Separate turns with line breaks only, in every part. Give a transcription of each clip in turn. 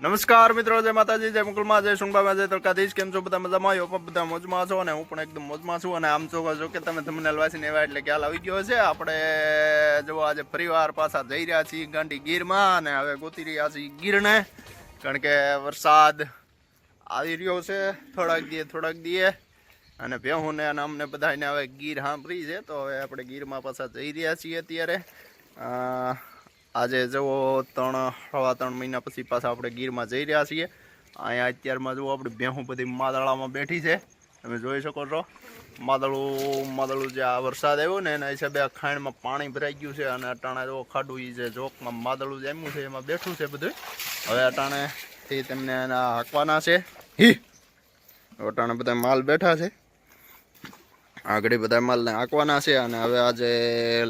નમસ્કાર મિત્રો, જય માતાજી, જય મુકુલમાં, જય સુનબામાં જય તડકાધીશ કેમ છો બધા મજામાં? આવ્યો બધા મોજમાં છો અને હું પણ એકદમ મોજમાં છું અને આમ છો છો કે તમે તમને વાસીને એવા એટલે ખ્યાલ આવી ગયો છે. આપણે જો આજે પરિવાર પાછા જઈ રહ્યા છીએ ગાંડી ગીરમાં અને હવે ગોતી રહ્યા છીએ ગીરને. કારણ કે વરસાદ આવી રહ્યો છે. થોડાક દીએ થોડાક દીએ. અને ભેહુંને અને અમને બધાને હવે ગીર સાંભળી છે, તો હવે આપણે ગીરમાં પાછા જઈ રહ્યા છીએ અત્યારે. આજે જુઓ ત્રણ, સવા ત્રણ મહિના પછી પાછા આપણે ગીરમાં જઈ રહ્યા છીએ. અહીંયા અત્યારમાં જુઓ આપણી ભેહું બધી માદળામાં બેઠી છે. તમે જોઈ શકો છો. માદળું માદળું જે આ વરસાદ આવ્યો ને એના હિસાબે આ ખાણમાં પાણી ભરાઈ ગયું છે અને અટાણે જો ખાડું એ જે જોકમાં માદળું જામ્યું છે, એમાં બેઠું છે બધું. હવે અટાણેથી તેમને એના હાંકવાના છે. હી! અટાણે બધા માલ બેઠા છે. આગળ બધા માલને આંકવાના છે અને હવે આજે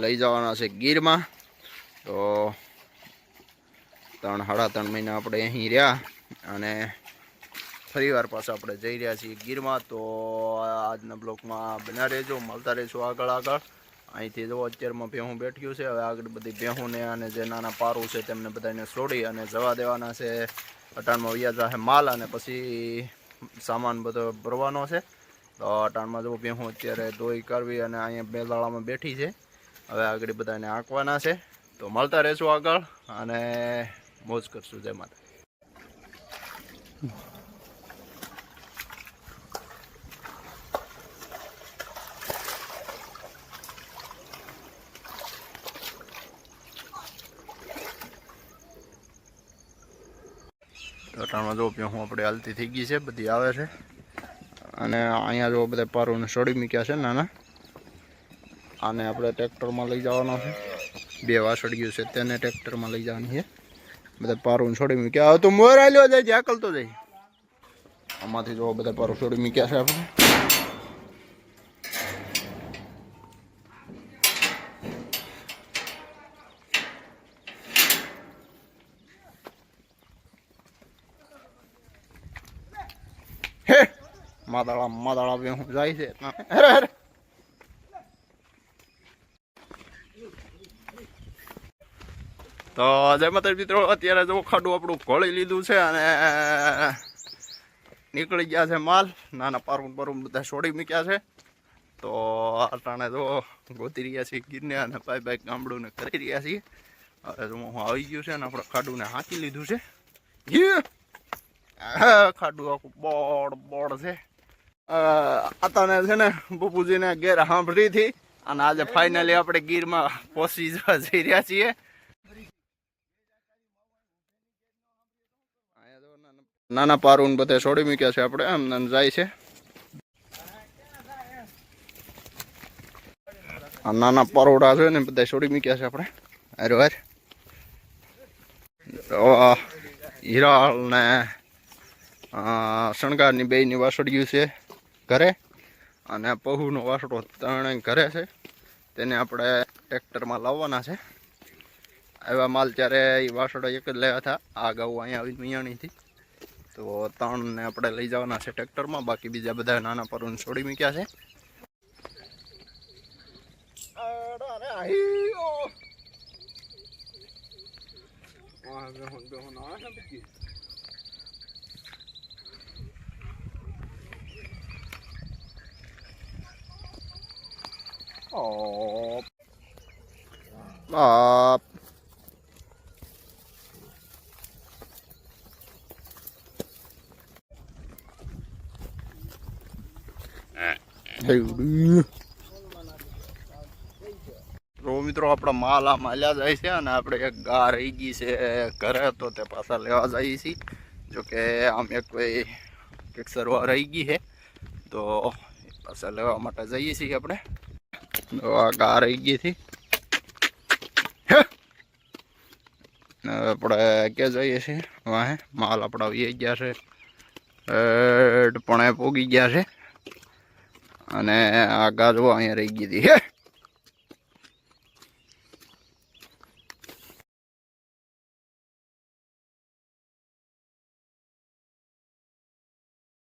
લઈ જવાના છે ગીરમાં. તો ત્રણ, સાડા ત્રણ મહિના આપણે અહીં રહ્યા અને ફરીવાર પાછા આપણે જઈ રહ્યા છીએ ગીરમાં. તો આજના બ્લોકમાં બના રહેજો, મળતા રહેશું આગળ આગળ. અહીંથી જો અત્યારમાં ભેહું બેઠ્યું છે, હવે આગળ બધી ભેહુંને અને જે નાના પારું છે તેમને બધાને છોડી અને જવા દેવાના છે. અટાણમાં વ્યાજ માલ અને પછી સામાન બધો ભરવાનો છે. તો અટાણમાં જો ભેહું અત્યારે ધોઈ કરવી અને અહીંયા બેલાળામાં બેઠી છે. હવે આગળ બધાને આંકવાના છે. તો મળતા રહેશું આગળ અને મોજ કરશું જય માતા અટાણમાં જો હું આપણે હાલતી થઈ ગઈ છે, બધી આવે છે. અને અહીંયા જો બધા પારોને સડી મૂક્યા છે નાના. આને આપણે ટ્રેક્ટરમાં લઈ જવાનો છે. બે વાસળીઓ છે, તેને ટ્રેક્ટરમાં લઈ જવાની છે. બધા પારું છોડી મૂક્યા. હવે તો મોર આવ્યો જાય જ્યાં તો જાય. આમાંથી જો બધા પારું છોડી મૂક્યા છે આપણે. માદાળા માદાળા બે હું જાય છે. અરે અરે. તો જય માતા મિત્રો અત્યારે જો ખાડું આપણું ઘોળી લીધું છે અને નીકળી ગયા છે માલ. નાના પારું પારું બધા છોડી મૂક્યા છે. તો અટાણે જો ગોતી રહ્યા છીએ ગીરને અને ભાઈ ભાઈ ગામડું ને કરી રહ્યા છીએ. હવે જો હું આવી ગયું છે અને આપણે ખાડુંને હાંકી લીધું છે. ખાડું આખું બોડ બોડ છે. આતાને છે ને બપુજીને ઘેર સાંભળી હતી અને આજે ફાઇનલી આપણે ગીરમાં પહોંચી જવા જઈ રહ્યા છીએ. નાના પારું બધે છોડી મૂક્યા છે આપણે એમને જાય છે. નાના પરોડા છે ને, બધા છોડી મૂક્યા છે આપણે. અરે વાર હિરાળ ને શણગારની બેયની વાસળિયું છે. ઘરે અને પહુનો વાસડો ત્રણેય ઘરે છે. તેને આપણે ટ્રેક્ટરમાં લાવવાના છે. એવા માલ ત્યારે એ વાસડો એક જ લેવા હતા, આ ગાઉ અહીંયા આવી મિયાણીથી. તો ત્રણને આપણે લઈ જવાના છે ટ્રેક્ટરમાં, બાકી બીજા બધા નાના પરુને છોડી મૂક્યા છે. તો મિત્રો, આપણા માલ આ માલ્યા જાય છે અને આપણે એક ગા રહી ગઈ છે ઘરે, તો તે પાછા લેવા જઈએ છીએ જોકે આમ એક કોઈ કંઈક સરવા રહી ગઈ છે, તો પાછા લેવા માટે જઈએ છીએ આપણે. આ ગા રહી ગઈ હતી. આપણે ક્યાં જઈએ છીએ? વાહે? માલ આપણા વી ગયા છે. પણ પોગી ગયા છે. અને આ ગાજવો અહીંયા રહી ગઈ હતી. હે?